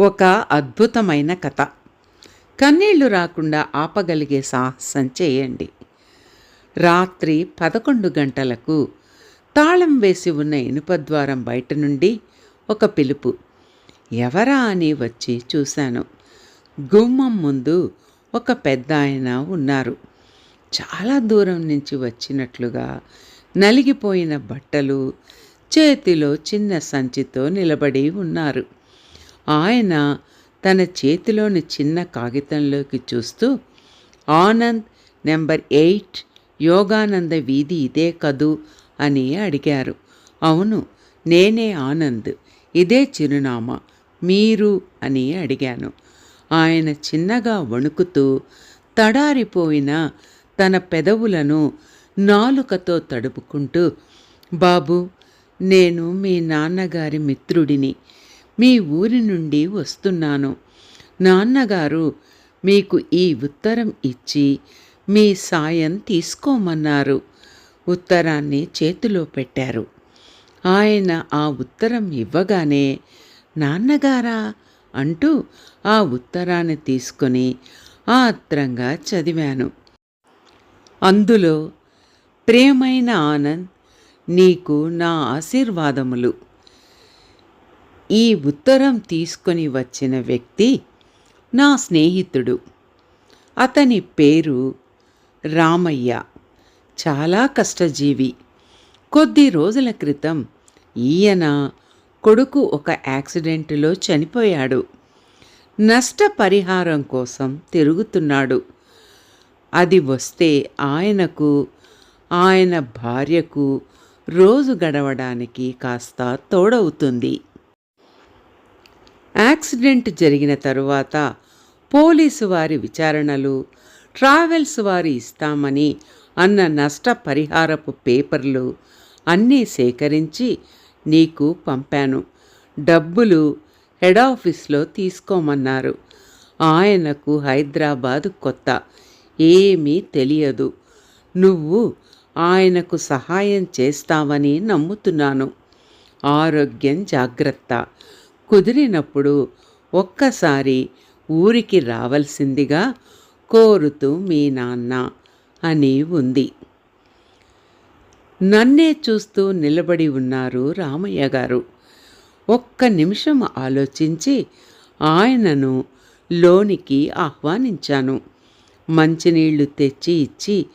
ఒక అద్భుతమైన కథ. కన్నీళ్ళు రాకుండా ఆపగలిగే సాహసం చేయండి. రాత్రి పదకొండు గంటలకు తాళం వేసి ఉన్న ఇనుపద్వారం బయట నుండి ఒక పిలుపు. ఎవరా అని వచ్చి చూశాను. గుమ్మం ముందు ఒక పెద్ద ఆయన ఉన్నారు. చాలా దూరం నుంచి వచ్చినట్లుగా నలిగిపోయిన బట్టలు చేతిలో చిన్న సంచితో నిలబడి ఉన్నారు. ఆయన తన చేతిలోని చిన్న కాగితంలోకి చూస్తూ ఆనంద్ నెంబర్ ఎయిట్ యోగానంద వీధి ఇదే కదూ? అని అడిగారు. అవును నేనే ఆనంద్ ఇదే చిరునామా మీరు? అని అడిగాను. ఆయన చిన్నగా వణుకుతూ తడారిపోయిన తన పెదవులను నాలుకతో తడుపుకుంటూ బాబు నేను మీ నాన్నగారి మిత్రుడిని మీ ఊరి నుండి వస్తున్నాను. నాన్నగారు మీకు ఈ ఉత్తరం ఇచ్చి మీ సాయం తీసుకోమన్నారు. ఉత్తరాన్ని చేతిలో పెట్టారు. ఆయన ఆ ఉత్తరం ఇవ్వగానే నాన్నగారా అంటూ ఆ ఉత్తరాన్ని తీసుకొని ఆత్రంగా చదివాను. అందులో ప్రేమైన ఆనంద్ నీకు నా ఆశీర్వాదములు. ఈ ఉత్తరం తీసుకొని వచ్చిన వ్యక్తి నా స్నేహితుడు. అతని పేరు రామయ్య. చాలా కష్టజీవి. కొద్ది రోజుల క్రితం ఈయన కొడుకు ఒక యాక్సిడెంట్లో చనిపోయాడు. నష్టపరిహారం కోసం తిరుగుతున్నాడు. అది వస్తే ఆయనకు ఆయన భార్యకు రోజు గడవడానికి కాస్త తోడవుతుంది. యాక్సిడెంట్ జరిగిన తరువాత పోలీసు వారి విచారణలు ట్రావెల్స్ వారి ఇస్తామని అన్న నష్టపరిహారపు పేపర్లు అన్నీ సేకరించి నీకు పంపాను. డబ్బులు హెడ్ ఆఫీస్లో తీసుకోమన్నారు. ఆయనకు హైదరాబాద్ కొత్త. ఏమీ తెలియదు. నువ్వు ఆయనకు సహాయం చేస్తావని నమ్ముతున్నాను. ఆరోగ్యం జాగ్రత్త. కుదిరినప్పుడు ఒక్కసారి ఊరికి రావలసిందిగా కోరుతూ మీ నాన్న అని ఉంది. నన్నే చూస్తూ నిలబడి ఉన్నారు రామయ్య గారు. ఒక్క నిమిషం ఆలోచించి ఆయనను లోనికి ఆహ్వానించాను. మంచినీళ్ళు తెచ్చి ఇచ్చి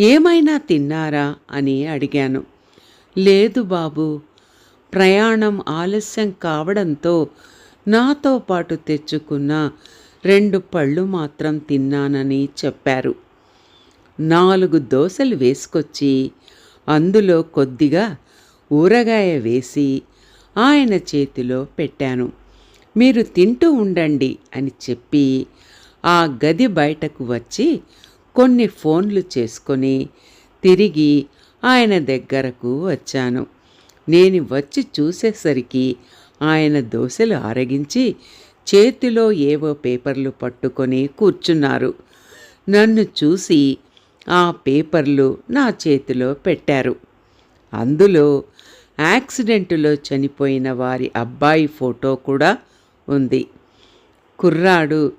ఏమైనా తిన్నారా? అని అడిగాను. లేదు బాబు ప్రయాణం ఆలస్యం కావడంతో నాతో పాటు తెచ్చుకున్న రెండు పళ్ళు మాత్రం తిన్నానని చెప్పారు. నాలుగు దోశలు వేసుకొచ్చి అందులో కొద్దిగా ఊరగాయ వేసి ఆయన చేతిలో పెట్టాను. మీరు తింటూ ఉండండి అని చెప్పి ఆ గది బయటకు వచ్చి కొన్ని ఫోన్లు చేసుకొని తిరిగి ఆయన దగ్గరకు వచ్చాను. నేను వచ్చి చూసేసరికి ఆయన దోశలు ఆరగించి చేతిలో ఏవో పేపర్లు పట్టుకొని కూర్చున్నారు. నన్ను చూసి ఆ పేపర్లు నా చేతిలో పెట్టారు. అందులో యాక్సిడెంటులో చనిపోయిన వారి అబ్బాయి ఫోటో కూడా ఉంది. కుర్రాడు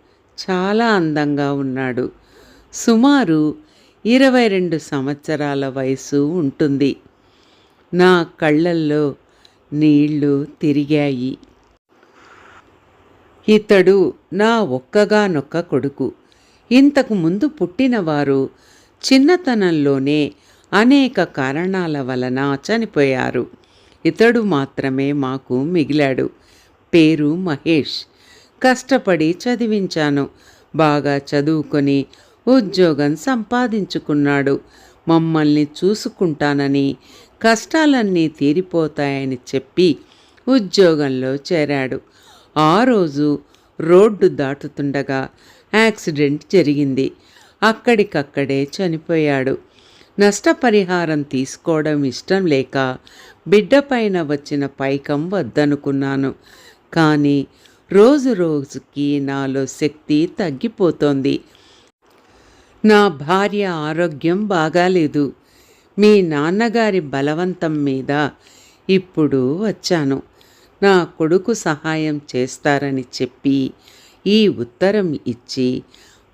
చాలా అందంగా ఉన్నాడు. సుమారు ఇరవై రెండు సంవత్సరాల వయసు ఉంటుంది. నా కళ్ళల్లో నీళ్ళు తిరిగాయి. ఇతడు నా ఒక్కగానొక్క కొడుకు. ఇంతకు ముందు పుట్టినవారు చిన్నతనంలోనే అనేక కారణాల వలన చనిపోయారు. ఇతడు మాత్రమే మాకు మిగిలాడు. పేరు మహేష్. కష్టపడి చదివించాను. బాగా చదువుకొని ఉద్యోగం సంపాదించుకున్నాడు. మమ్మల్ని చూసుకుంటానని కష్టాలన్నీ తీరిపోతాయని చెప్పి ఉద్యోగంలో చేరాడు. ఆ రోజు రోడ్డు దాటుతుండగా యాక్సిడెంట్ జరిగింది. అక్కడికక్కడే చనిపోయాడు. నష్టపరిహారం తీసుకోవడం ఇష్టం లేక బిడ్డపైన వచ్చిన పైకం వద్దనుకున్నాను. కానీ రోజు రోజుకి నాలో శక్తి తగ్గిపోతోంది. నా భార్య ఆరోగ్యం బాగాలేదు. మీ నాన్నగారి బలవంతం మీద ఇప్పుడు వచ్చాను. నా కొడుకు సహాయం చేస్తారని చెప్పి ఈ ఉత్తరం ఇచ్చి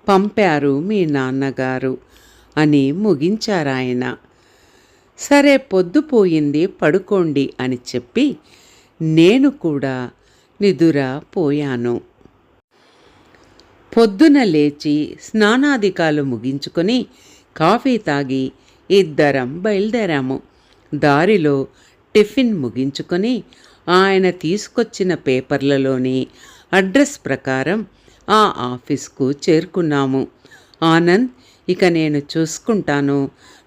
పంపారు మీ నాన్నగారు అని ముగించారాయన. సరే పొద్దుపోయింది పడుకోండి అని చెప్పి నేను కూడా నిదురపోయాను. పొద్దున లేచి స్నానాధికాలు ముగించుకొని కాఫీ తాగి ఇద్దరం బయలుదేరాము. దారిలో టిఫిన్ ముగించుకొని ఆయన తీసుకొచ్చిన పేపర్లలోని అడ్రస్ ప్రకారం ఆ ఆఫీస్కు చేరుకున్నాము. ఆనంద్ ఇక నేను చూసుకుంటాను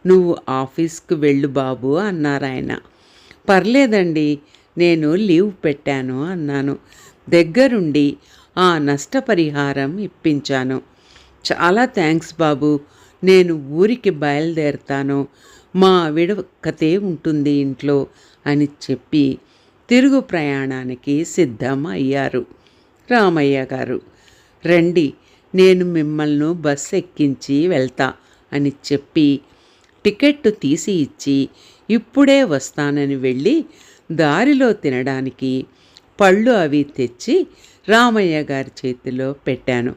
నువ్వు ఆఫీస్కు వెళ్ళు బాబు అన్నారాయన పర్లేదండి నేను లీవ్ పెట్టాను అన్నాను. దగ్గరుండి ఆ నష్టపరిహారం ఇప్పించాను. చాలా థ్యాంక్స్ బాబు. నేను ఊరికి బయలుదేరుతాను. మా విడవకతే ఉంటుంది ఇంట్లో అని చెప్పి తిరుగు ప్రయాణానికి సిద్ధం అయ్యారు రామయ్య గారు. రండి నేను మిమ్మల్ని బస్ ఎక్కించి వెళ్తా అని చెప్పి టికెట్టు తీసి ఇచ్చి ఇప్పుడే వస్తానని వెళ్ళి దారిలో తినడానికి పళ్ళు అవి తెచ్చి రామయ్య గారి చేతిలో పెట్టాను.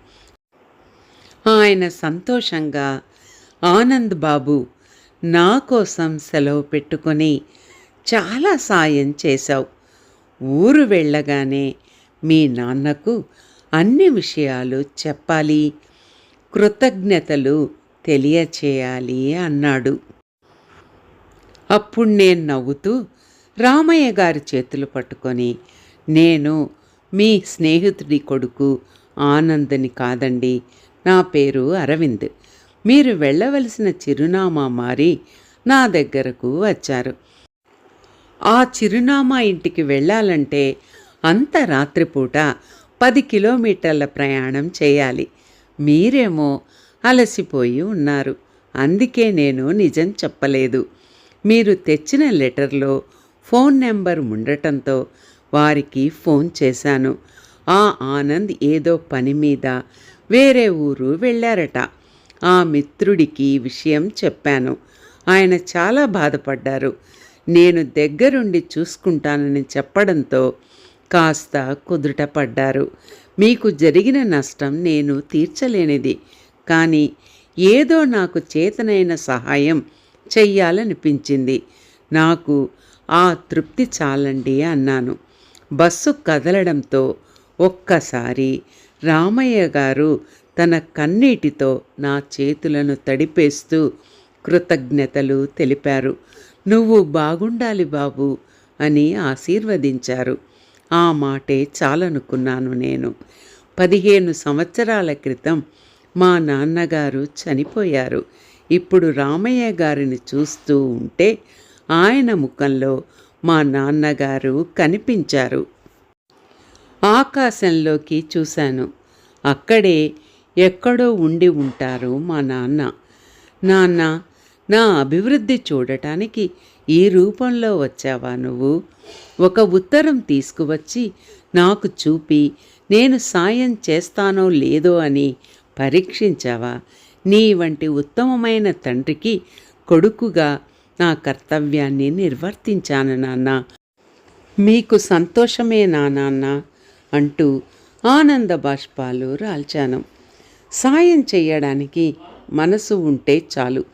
ఆయన సంతోషంగా ఆనంద్ బాబు నా కోసం సెలవు పెట్టుకొని చాలా సాయం చేశావు. ఊరు వెళ్ళగానే మీ నాన్నకు అన్ని విషయాలు చెప్పాలి. కృతజ్ఞతలు తెలియచేయాలి అన్నాడు. అప్పుడు నేను నవ్వుతూ రామయ్య గారి చేతులు పట్టుకొని నేను మీ స్నేహితుడి కొడుకు ఆనందని కాదండి. నా పేరు అరవింద్. మీరు వెళ్ళవలసిన చిరునామా మారి నా దగ్గరకు వచ్చారు. ఆ చిరునామా ఇంటికి వెళ్ళాలంటే అంత రాత్రిపూట పది కిలోమీటర్ల ప్రయాణం చేయాలి. మీరేమో అలసిపోయి ఉన్నారు. అందుకే నేను నిజం చెప్పలేదు. మీరు తెచ్చిన లెటర్లో ఫోన్ నెంబర్ ఉండటంతో వారికి ఫోన్ చేశాను. ఆ ఆనంద్ ఏదో పని మీద వేరే ఊరు వెళ్ళారట. ఆ మిత్రుడికి విషయం చెప్పాను. ఆయన చాలా బాధపడ్డారు. నేను దగ్గరుండి చూసుకుంటానని చెప్పడంతో కాస్త కుదుటపడ్డారు మీకు జరిగిన నష్టం నేను తీర్చలేనిది. కానీ ఏదో నాకు చేతనైన సహాయం చెయ్యాలనిపించింది. నాకు ఆ తృప్తి చాలండి అన్నాను. బస్సు కదలడంతో ఒక్కసారి రామయ్య గారు తన కన్నీటితో నా చేతులను తడిపేస్తూ కృతజ్ఞతలు తెలిపారు. నువ్వు బాగుండాలి బాబు అని ఆశీర్వదించారు. ఆ మాటే చాలనుకున్నాను నేను. పదిహేను సంవత్సరాల క్రితం మా నాన్నగారు చనిపోయారు. ఇప్పుడు రామయ్య గారిని చూస్తూ ఉంటే ఆయన ముఖంలో మా నాన్నగారు కనిపించారు. ఆకాశంలోకి చూశాను. అక్కడే ఎక్కడో ఉండి ఉంటారు మా నాన్న. నాన్న నా అభివృద్ధి చూడటానికి ఈ రూపంలో వచ్చావా నువ్వు? ఒక ఉత్తరం తీసుకువచ్చి నాకు చూపి నేను సాయం చేస్తానో లేదో అని పరీక్షించావా? నీ వంటి ఉత్తమమైన తండ్రికి కొడుకుగా నా కర్తవ్యాన్ని నిర్వర్తించాను నాన్న. మీకు సంతోషమే నా నాన్న అంటూ ఆనంద బాష్పాలు రాల్చాను. సాయం చేయడానికి మనసు ఉంటే చాలు.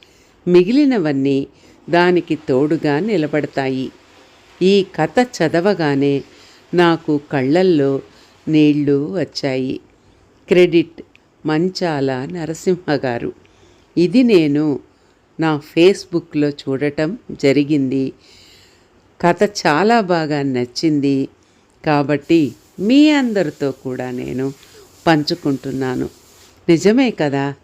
మిగిలినవన్నీ దానికి తోడుగా నిలబడతాయి. ఈ కథ చదవగానే నాకు కళ్ళల్లో నీళ్ళు వచ్చాయి. క్రెడిట్ మంచాల నరసింహ గారు ఇది నేను నా ఫేస్బుక్లో చూడటం జరిగింది. కథ చాలా బాగా నచ్చింది. కాబట్టి మీ అందరితో కూడా నేను పంచుకుంటున్నాను. నిజమే కదా?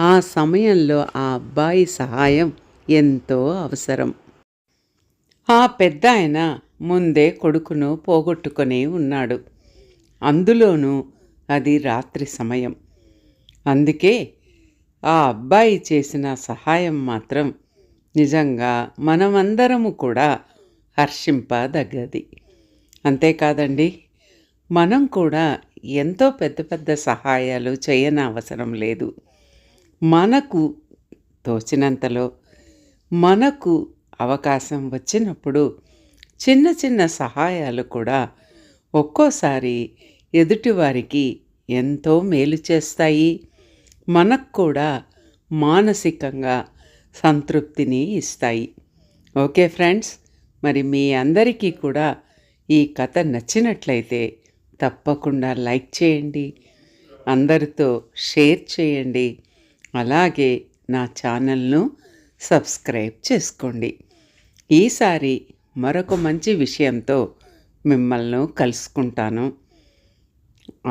ఆ సమయంలో ఆ అబ్బాయి సహాయం ఎంతో అవసరం. ఆ పెద్ద ఆయన ముందే కొడుకును పోగొట్టుకొని ఉన్నాడు. అందులోనూ అది రాత్రి సమయం. అందుకే ఆ అబ్బాయి చేసిన సహాయం మాత్రం నిజంగా మనమందరము కూడా హర్షింపదగ్గది అంతేకాదండి మనం కూడా ఎంతో పెద్ద పెద్ద సహాయాలు చేయని అవసరం లేదు. మనకు తోచినంతలో మనకు అవకాశం వచ్చినప్పుడు చిన్న చిన్న సహాయాలు కూడా ఒక్కోసారి ఎదుటివారికి ఎంతో మేలు చేస్తాయి. మనకు కూడా మానసికంగా సంతృప్తిని ఇస్తాయి. ఓకే ఫ్రెండ్స్ మరి మీ అందరికీ కూడా ఈ కథ నచ్చినట్లయితే తప్పకుండా లైక్ చేయండి అందరితో షేర్ చేయండి అలాగే నా ఛానల్ను సబ్స్క్రైబ్ చేసుకోండి. ఈసారి మరొక మంచి విషయంతో మిమ్మల్ని కలుసుకుంటాను.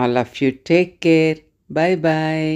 All of you take care bye bye